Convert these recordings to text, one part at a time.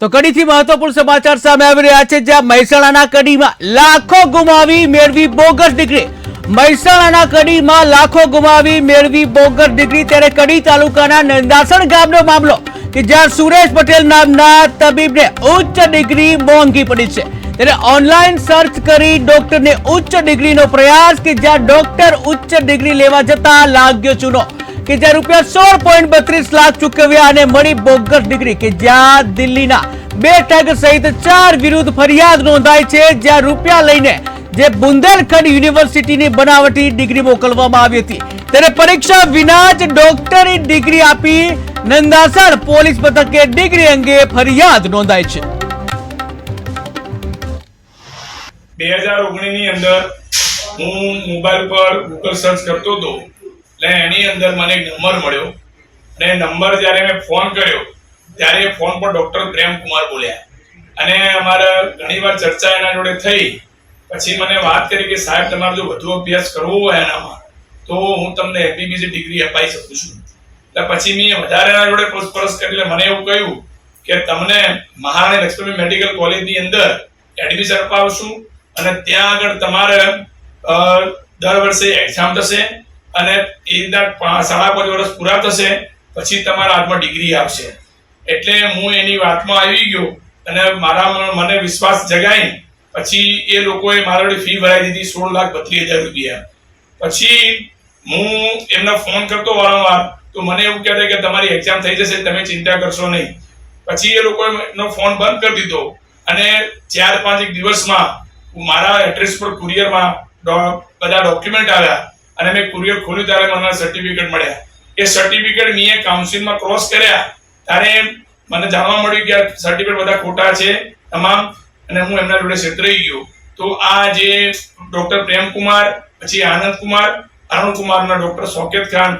તો કડીથી મહત્વપૂર્ણ સમાચાર સામે આવી રહ્યા છે, જ્યાં મહેસાણાના કડીમાં લાખો ગુમાવી મેળવી બોગસ ડિગ્રી. મહેસાણાના કડીમાં લાખો ગુમાવી મેળવી બોગસ ડિગ્રી. ત્યારે કડી તાલુકાના નંદાસણ ગામનો મામલો, કે જ્યાં સુરેશ પટેલ નામના તબીબને ઉચ્ચ ડિગ્રી મોંઘી પડી છે. ત્યારે ઓનલાઈન સર્ચ કરી ડોક્ટરને ઉચ્ચ ડિગ્રીનો પ્રયાસ, કે જ્યાં ડોક્ટર ઉચ્ચ ડિગ્રી લેવા જતા લાગ્યો ચૂનો. કે જ્યાં રૂપિયા સોળ પોઈન્ટ બત્રીસ લાખ ચૂકવ્યા અને મળી બોગસ ડિગ્રી કે જ્યાં દિલ્હીના બે ટાઈગર સહિત ચાર વિરુદ્ધ ફરિયાદ નોંધાઈ છે, જ્યાં રૂપિયા લઈને જે બુંદેલખંડ યુનિવર્સિટીની બનાવટી ડિગ્રી મોકલવામાં આવી હતી. ત્યારે પરીક્ષા વિના જ ડોક્ટરી ડિગ્રી આપી નંદાસણ પોલીસ મથકે ડિગ્રી અંગે ફરિયાદ નોંધાઈ છે. બે હજાર ઓગણીની અંદર હું મોબાઈલ પર ગૂગલ સર્ચ કરતો હતો. એટલે એની અંદર મને એક નંબર મળ્યો. અને નંબર જ્યારે મેં ફોન કર્યો, ત્યારે ફોન પર ડૉક્ટર પ્રેમકુમાર બોલ્યા. અને અમારે ઘણીવાર ચર્ચા એના જોડે થઈ. પછી મને વાત કરી કે, સાહેબ, તમારે જો વધુ અભ્યાસ કરવો હોય એનામાં, તો હું તમને એમબીબીસી ડિગ્રી અપાઈ શકું છું. એટલે પછી મેં વધારે એના જોડે પૂછપરછ કરી, એટલે મને એવું કહ્યું કે, તમને મહારાણી લક્ષ્મી મેડિકલ કોલેજની અંદર એડમિશન અપાવશું અને ત્યાં આગળ તમારે દર વર્ષે એક્ઝામ થશે અને એ રીતના સાડા પાંચ વર્ષ પૂરા થશે, પછી તમારા હાથમાં ડિગ્રી આવશે. એટલે હું એની વાતમાં આવી ગયો અને મારા મને વિશ્વાસ જગાઈ. પછી એ લોકોએ મારા ફી ભરાઈ દીધી સોળ લાખ બત્રીસ હજાર રૂપિયા. પછી હું એમને ફોન કરતો વારંવાર, તો મને એવું કહેતા કે તમારી એક્ઝામ થઈ જશે, તમે ચિંતા કરશો નહીં. પછી એ લોકોએ એનો ફોન બંધ કરી દીધો અને ચાર પાંચ એક દિવસમાં મારા એડ્રેસ પર કુરિયરમાં બધા ડોક્યુમેન્ટ આવ્યા. અને મેં કુરિયર ખોલ્યું ત્યારે મને સર્ટિફિકેટ મળ્યા. એ સર્ટિફિકેટ મેં કાઉન્સિલમાં ક્રોસ કર્યા. ત્યારે મને જાણવા મળ્યું કે આ સર્ટિફિકેટ બધા ખોટા છે, તમામ, અને હું એમના જોડે છેતરાઈ ગયો. તો આ જે ડૉક્ટર પ્રેમકુમાર પછી આનંદ કુમાર, અરુણ કુમારના ડોક્ટર સોકેત ખાન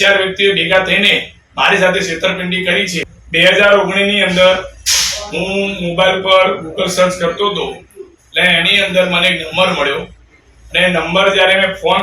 ચાર વ્યક્તિઓ ભેગા થઈને મારી સાથે છેતરપિંડી કરી છે. બે હજાર ઓગણીસની અંદર હું મોબાઈલ પર ગૂગલ સર્ચ કરતો હતો. એટલે એની અંદર મને એક નંબર મળ્યો. અને નંબર જ્યારે મેં ફોન